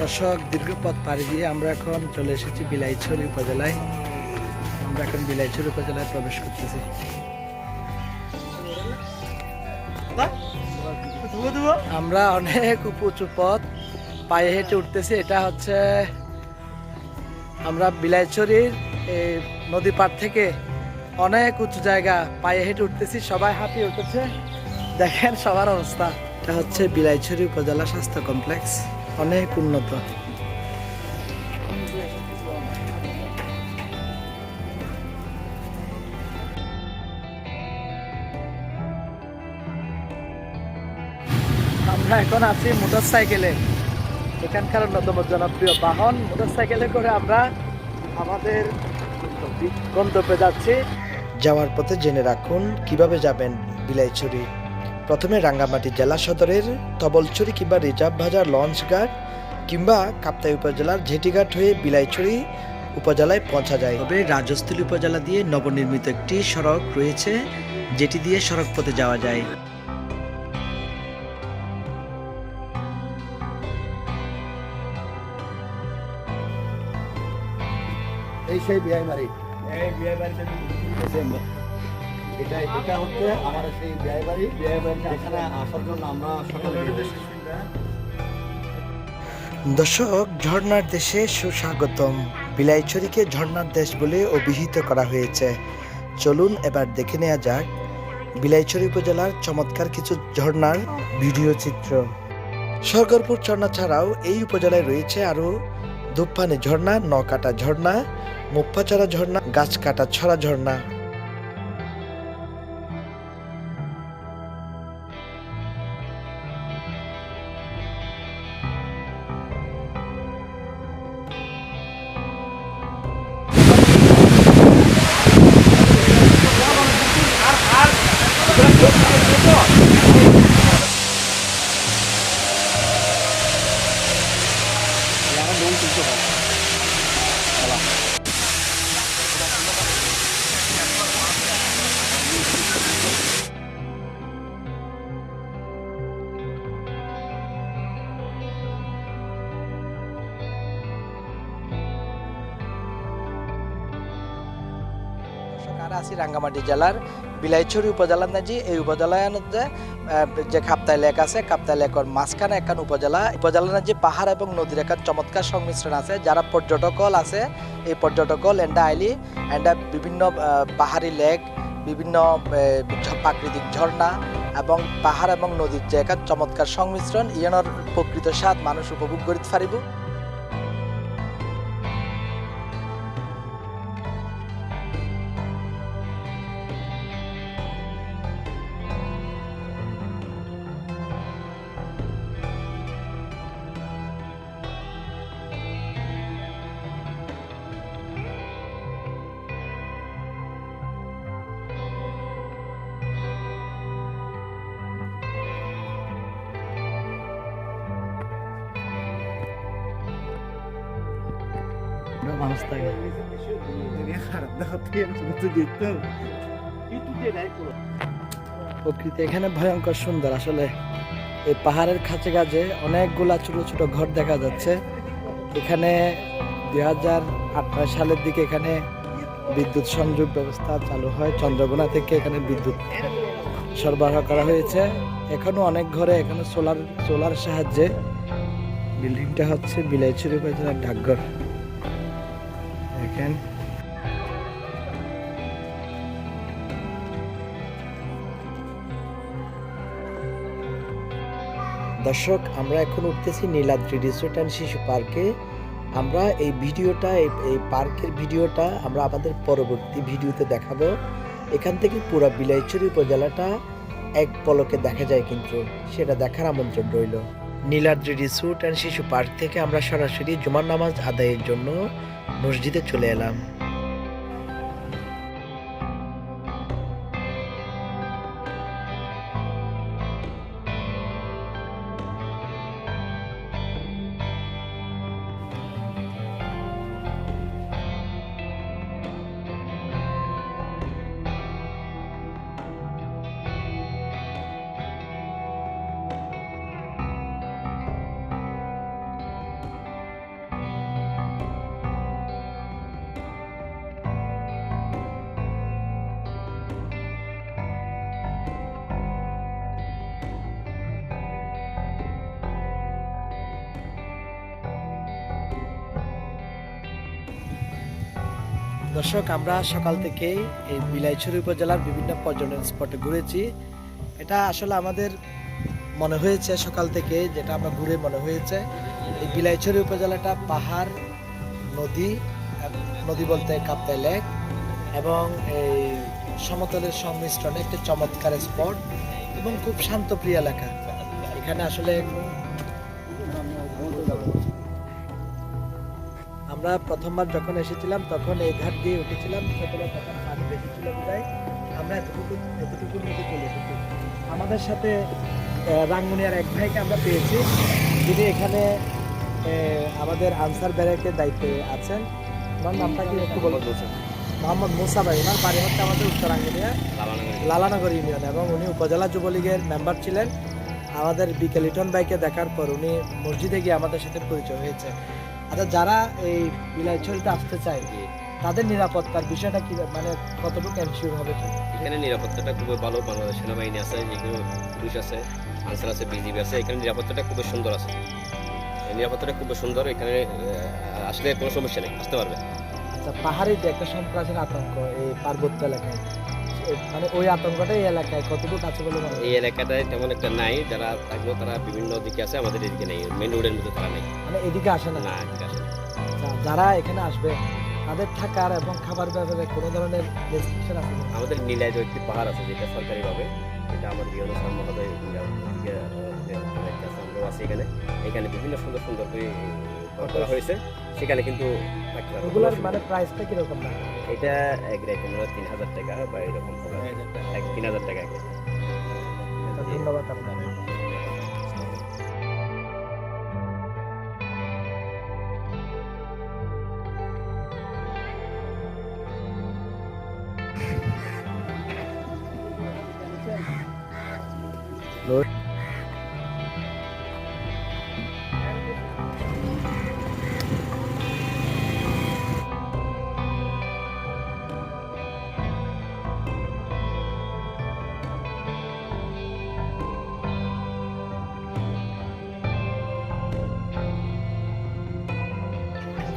দর্শক দীর্ঘ পথ পাড়ি দিয়ে আমরা এখন চলে এসেছি বিলাইছড়ি উপজেলায়। আমরা এখন বিলাইছড়ি উপজেলায় প্রবেশ করতেছি। আমরা অনেক উঁচু উঁচু পথ পায়ে হেঁটে উঠতেছি। এটা হচ্ছে আমরা বিলাইছড়ির নদী পাড় থেকে অনেক উঁচু জায়গা, পায়ে হেঁটে উঠতেছি, সবাই হাঁপিয়ে উঠেছে। দেখেন সবার অবস্থা। এটা হচ্ছে বিলাইছড়ি উপজেলা স্বাস্থ্য কমপ্লেক্স, অনেক উন্নত। আমরা এখন আছি মোটর সাইকেলে এখানকার অন্যতম জনপ্রিয় বাহন মোটর সাইকেলে করে আমরা আমাদের গন্তব্যে যাচ্ছি। যাওয়ার পথে জেনে রাখুন কীভাবে যাবেন বিলাইছড়ি? প্রথমে রাঙ্গামাটি জেলা সদরের তবলছড়ি কিংবা রিজার্ভ বাজার লঞ্চ ঘাট কিংবা কাপ্তাই উপজেলার ঝেটিঘাট হয়ে বিলাইছড়ি উপজেলায় পৌঁছা যায়। তবে রাজস্থলী উপজেলা দিয়ে নবনির্মিত একটি সড়ক রয়েছে যেটি দিয়ে সড়ক পথে যাওয়া যায়। এই সেই বাড়ি এটা এটা হচ্ছে আমার সেই বিয়াই বাড়ি। বিয়াই বাড়ি এখানে আসার জন্য আমরা সকালে দর্শক ঝর্ণার দেশে সুস্বাগতম। বিলাইছড়িকে ঝর্ণার দেশ বলে অভিহিত করা হয়েছে। চলুন এবার দেখে নেওয়া যাক বিলাইছড়ি উপজেলার চমৎকার কিছু ঝর্ণার ভিডিও চিত্র। সরগরপুর ঝর্ণা ছাড়াও এই উপজেলায় রয়েছে আরও ধূপপানি ঝর্ণা নকাটা ঝর্ণা মুপ্পাচারা ঝর্ণা গাছ কাটা ছড়া ঝর্ণা। আর আছি রাঙ্গামাটি জেলার বিলাইছড়ি উপজেলার নাজি। এই উপজেলার মধ্যে যে কাপ্তাই লেক আছে কাপ্তাই লেকের মাঝখানে একখান উপজেলা। উপজেলার নাজি পাহাড় এবং নদীর একখান চমৎকার সংমিশ্রণ আছে, যারা পর্যটকল আছে, এই পর্যটকল এন্ডা আইলি এন্ডা বিভিন্ন পাহাড়ি লেক, বিভিন্ন প্রাকৃতিক ঝর্ণা এবং পাহাড় এবং নদীর যে একখান চমৎকার সংমিশ্রণ ইয়ানোর প্রকৃত স্বাদ মানুষ উপভোগ করিতে পারিব। প্রকৃতি এখানে ভয়ঙ্কর সুন্দর। আসলে এই পাহাড়ের কাছে কাছে অনেকগুলা ছোট ছোট ঘর দেখা যাচ্ছে। এখানে দুই হাজার আঠারো সালের দিকে এখানে বিদ্যুৎ সংযোগ ব্যবস্থা চালু হয়। চন্দ্রকোনা থেকে এখানে বিদ্যুৎ সরবরাহ করা হয়েছে। এখনও অনেক ঘরে এখানে সোলার সোলার সাহায্যে বিল্ডিংটা হচ্ছে বিলাইছড়ি উপজেলার ডাকঘর। দেখেন দর্শক, আমরা এখন উঠতেছি নীলাদ্রি রিসোর্ট অ্যান্ড শিশু পার্কে আমরা এই ভিডিওটা, এই পার্কের ভিডিওটা আমরা আমাদের পরবর্তী ভিডিওতে দেখাবো। এখান থেকে পুরো বিলাইচুরি উপজেলাটা এক পলকে দেখা যায় কিন্তু, সেটা দেখার আমন্ত্রণ রইল। Niladri resort and Shishu park থেকে আমরা সরাসরি জুমার নামাজ আদায়ের জন্য মসজিদে চলে এলাম। দর্শক, আমরা সকাল থেকেই এই বিলাইছড়ি উপজেলার বিভিন্ন পর্যটন স্পটে ঘুরেছি। এটা আসলে আমাদের মনে হয়েছে সকাল থেকে, যেটা আমরা ঘুরে মনে হয়েছে। এই বিলাইছড়ি উপজেলাটা পাহাড়, নদী নদী বলতে কাপ্তাই লেক এবং এই সমতলের সংমিশ্রণে একটি চমৎকার স্পট এবং খুব শান্তপ্রিয় এলাকা। এখানে আসলে আমরা প্রথমবার যখন এসেছিলাম তখন এই ঘাট দিয়ে উঠেছিলাম তখন পানি বেশি ছিল বিদায়। আমরা এতটুকু এতটুকুর মধ্যে চলে এসেছি। আমাদের সাথে রাঙ্গুনিয়ার এক ভাইকে আমরা পেয়েছি। যিনি এখানে আমাদের আনসার ব্যারেকের দায়িত্বে আছেন। ওনার নামটা কি একটু বলব মোহাম্মদ মুসা। ভাই। ওনার বাড়ি হচ্ছে আমাদের উত্তরাঙ্গুনিয়া লালানগর ইউনিয়ন। এবং উনি উপজেলা যুবলীগের মেম্বার ছিলেন। আমাদের বিকেল লিটন ভাইকে দেখার পর উনি মসজিদে গিয়ে আমাদের সাথে পরিচয় হয়েছে। আচ্ছা যারা এই বিলাইছড়িতে আসতে চায় তাদের নিরাপত্তার বিষয়টা কি মানে কতটুকু এনশিওর হবে এখানে নিরাপত্তাটা খুবই ভালো বাংলাদেশ সেনাবাহিনী আছে যেগুলো পুলিশ আছে আনসার আছে বিজিবি আছে এখানে নিরাপত্তাটা খুবই সুন্দর আছে। নিরাপত্তাটা খুবই সুন্দর এখানে আসলে কোনো সমস্যা নেই আসতে পারবে। আচ্ছা পাহাড়ে যে একটা সন্ত্রাসের আতঙ্ক এই পার্বত্য এলাকায় মানে ওই আতঙ্কটা এই এলাকায় কতটুকু আছে বলে মনে এই এলাকাটায় তেমন একটা নাই যারা থাকলেও তারা বিভিন্ন দিকে আছে আমাদের এদিকে নেই মেন রোডের মধ্যে তারা নেই মানে এদিকে আসে না না এদিকে আসে। যারা এখানে আসবে তাদের থাকার এবং খাবার ব্যাপারে কোনো ধরনের রেস্ট্রিকশন আছে আমাদের নীলায় একটি পাহাড় আছে যেটা সরকারিভাবে এটা আমাদের স্যার মহোদয় ইয়ে, এখানে এখানে বিভিন্ন সুন্দর সুন্দর করা হয়েছে সেখানে কিন্তু ওগুলোর মানে প্রাইসটা কীরকম এটা এক তিন হাজার টাকা বা এরকম তিন হাজার টাকা ধন্যবাদ আপনার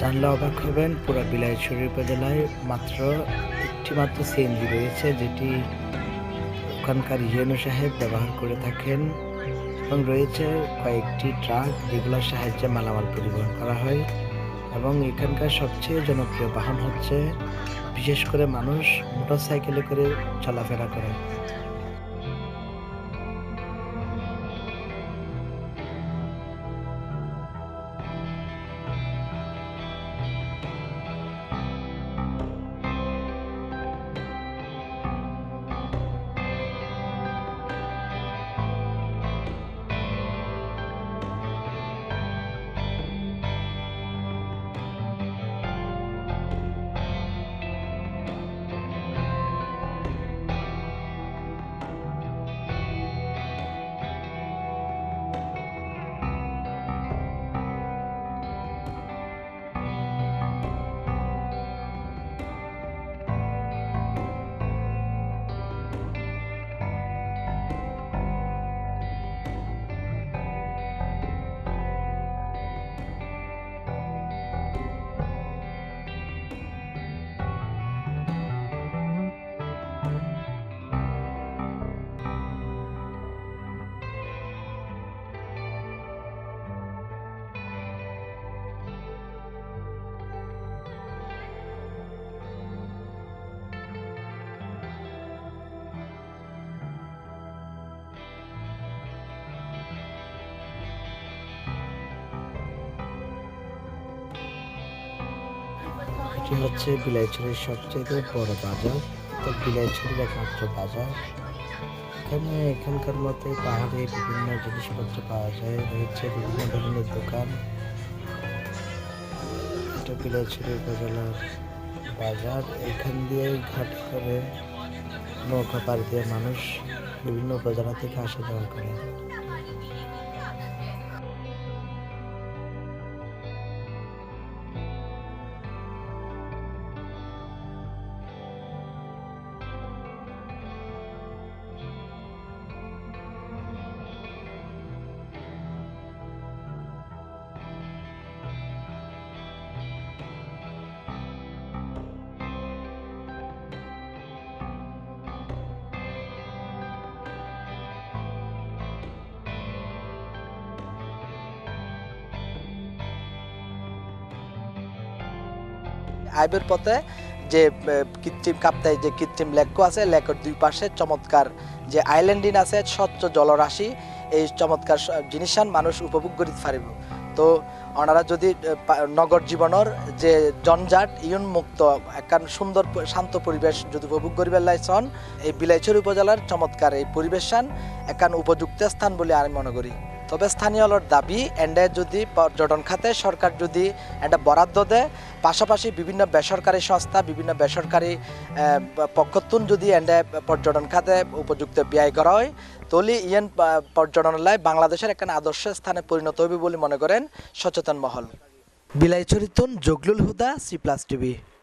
জানলে অবাক হবেন, পুরো বিলাইছড়ি উপজেলায় মাত্র একটি মাত্র সিএনজি রয়েছে, যেটি ওখানকার ইউনো সাহেব ব্যবহার করে থাকেন এবং রয়েছে কয়েকটি ট্রাক যেগুলোর সাহায্যে মালামাল পরিবহন করা হয় এবং এখানকার সবচেয়ে জনপ্রিয় বাহন হচ্ছে, বিশেষ করে মানুষ মোটরসাইকেলে করে চলাফেরা করে। এটি হচ্ছে বিলাইছড়ির সবচেয়ে বড় বাজার। তো বিলাইছড়ির একমাত্র বাজার। এখানে এখানকার মতো পাহাড়ে বিভিন্ন জিনিসপত্র পাওয়া যায়। রয়েছে বিভিন্ন ধরনের দোকান। এটা বিলাইছড়ি উপজেলার বাজার। এখান দিয়ে ঘাট করে নৌকা পার দিয়ে মানুষ বিভিন্ন উপজেলা থেকে আসা যাওয়া করে। আইবের পথে যে কৃত্রিম কাপ্তাই যে কৃত্রিম লেকও আছে, লেকের দুই পাশে চমৎকার যে আইল্যান্ডিন আছে, স্বচ্ছ জলরাশি, এই চমৎকার জিনিসান মানুষ উপভোগ করিতে পারিব। তো ওনারা যদি নগর জীবনের যে জঞ্জাট, ইউন মুক্ত একখান সুন্দর শান্ত পরিবেশ যদি উপভোগ করিবার লাইছন এই বিলাইছড়ি উপজেলার চমৎকার এই পরিবেশান একখান উপযুক্ত স্থান বলে আমি মনে করি। তবে স্থানীয়র দাবি, এন্ডে যদি পর্যটন খাতে সরকার যদি একটা বরাদ্দ দেয়, পাশাপাশি বিভিন্ন বেসরকারি সংস্থা, বিভিন্ন বেসরকারি পক্ষতুন যদি এন্ডে পর্যটন খাতে উপযুক্ত ব্যয় করা হয়, তলি ইয়েন পর্যটনালয় বাংলাদেশের একখান আদর্শ স্থানে পরিণত হবে বলে মনে করেন সচেতন মহল। বিলাইচরিতন Zaglul Huda, C plus TV.